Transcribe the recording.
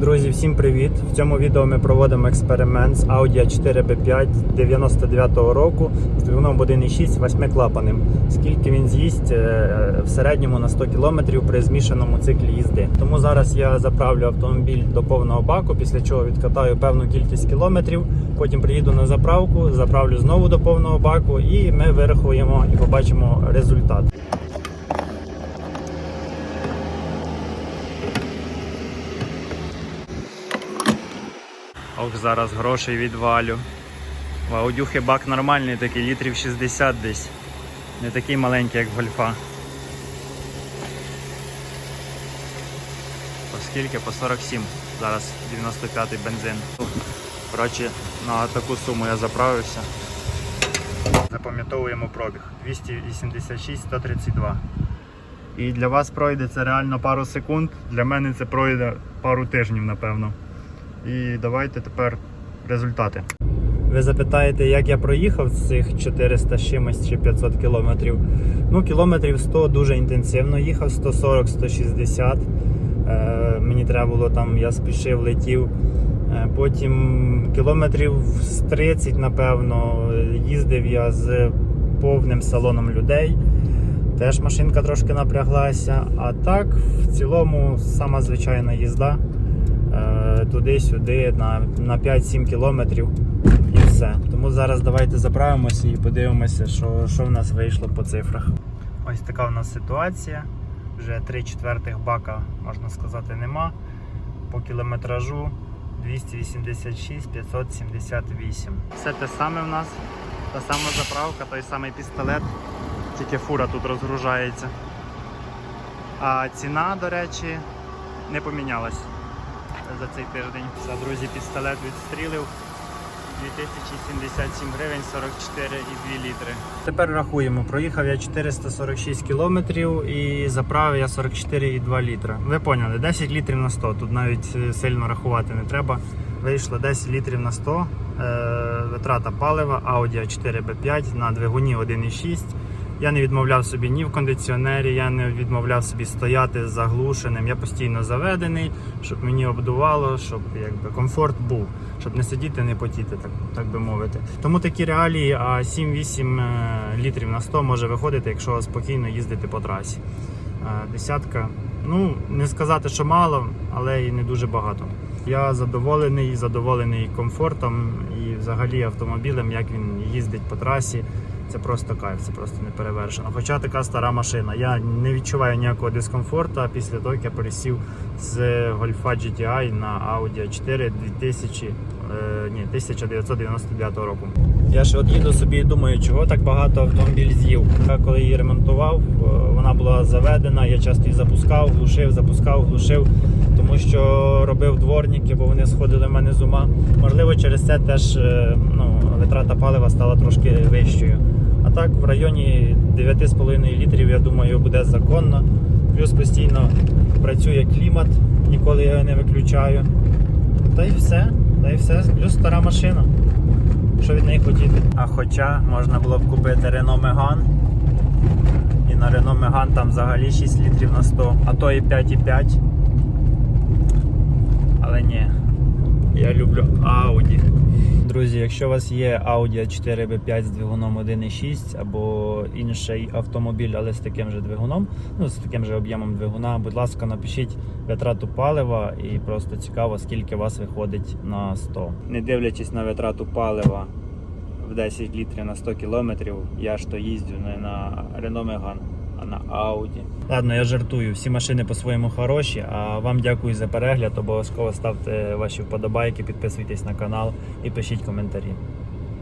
Друзі, всім привіт! В цьому відео ми проводимо експеримент з Audi A4 B5 99-го року з двигуном 1.6 восьмиклапаним. Скільки він з'їсть е, в середньому на 100 км при змішаному циклі їзди. Тому зараз я заправлю автомобіль до повного баку, після чого відкатаю певну кількість кілометрів. Потім приїду на заправку, заправлю знову до повного баку, і ми вирахуємо і побачимо результат. Ох, зараз грошей відвалю. В аудюхи бак нормальний, такий літрів 60 десь. Не такий маленький, як гольфа. Оскільки по 47. Зараз 95-й бензин. Коротше, на таку суму я заправився. Запам'ятовуємо пробіг. 286 132. І для вас пройде це реально пару секунд. Для мене це пройде пару тижнів, напевно. І давайте тепер результати. Ви запитаєте, як я проїхав з цих 400 чимось чи 500 кілометрів. Ну, кілометрів 100 дуже інтенсивно їхав, 140-160. Е, мені треба було там, я спішив, летів. Е, потім кілометрів з 30, напевно, їздив я з повним салоном людей. Теж машинка трошки напряглася. А так, в цілому, сама звичайна їзда. Е, туди-сюди на, на 5-7 кілометрів і все. Тому зараз давайте заправимося і подивимося, що, що в нас вийшло по цифрах. Ось така в нас ситуація. Вже 3 четвертих бака, можна сказати, нема. По кілометражу 286 578. Все те саме в нас. Та сама заправка, той самий пістолет, тільки фура тут розгружається. А ціна, до речі, не помінялась за цей тиждень. Все, друзі, пістолет відстрілив. 2077 гривень 44,2 літри. Тепер рахуємо. Проїхав я 446 кілометрів і заправив я 44,2 літра. Ви поняли, 10 літрів на 100. Тут навіть е, сильно рахувати не треба. Вийшло 10 літрів на 100. Е, витрата палива Audi A4 B5 на двигуні 1,6. Я не відмовляв собі ні в кондиціонері, я не відмовляв собі стояти заглушеним. Я постійно заведений, щоб мені обдувало, щоб якби комфорт був, щоб не сидіти, не потіти, так, так би мовити. Тому такі реалії, а 7-8 е, літрів на 100 може виходити, якщо спокійно їздити по трасі. Е, Десятка, ну не сказати, що мало, але і не дуже багато. Я задоволений, задоволений комфортом і взагалі автомобілем, як він їздить по трасі. Це просто кайф, це просто не перевершено. Хоча така стара машина. Я не відчуваю ніякого дискомфорту після того, як я пересів з Golf GTI на Audi A4 2000, е, ні, 1999 року. Я ж от їду собі і думаю, чого так багато автомобіль з'їв. Я коли її ремонтував, е, вона була заведена, я часто її запускав, глушив, запускав, глушив, тому що робив дворники, бо вони сходили в мене з ума. Можливо, через це теж е, ну, витрата палива стала трошки вищою. А так в районі 9,5 літрів, я думаю, буде законно. Плюс постійно працює клімат, ніколи я його не виключаю. Та й все, та й все. Плюс стара машина. Що від неї хотіти? А хоча можна було б купити Renault Megane. І на Renault Megane там взагалі 6 літрів на 100, а то і 5,5. Але ні, я люблю Audi. Друзі, якщо у вас є Audi A4 B5 з двигуном 1.6 або інший автомобіль, але з таким же двигуном, ну з таким же об'ємом двигуна, будь ласка, напишіть витрату палива і просто цікаво, скільки у вас виходить на 100. Не дивлячись на витрату палива в 10 літрів на 100 кілометрів, я ж то їздю не на Renault Megane, а на Audi. Ладно, я жартую, всі машини по-своєму хороші, а вам дякую за перегляд. Обов'язково ставте ваші вподобайки, підписуйтесь на канал і пишіть коментарі.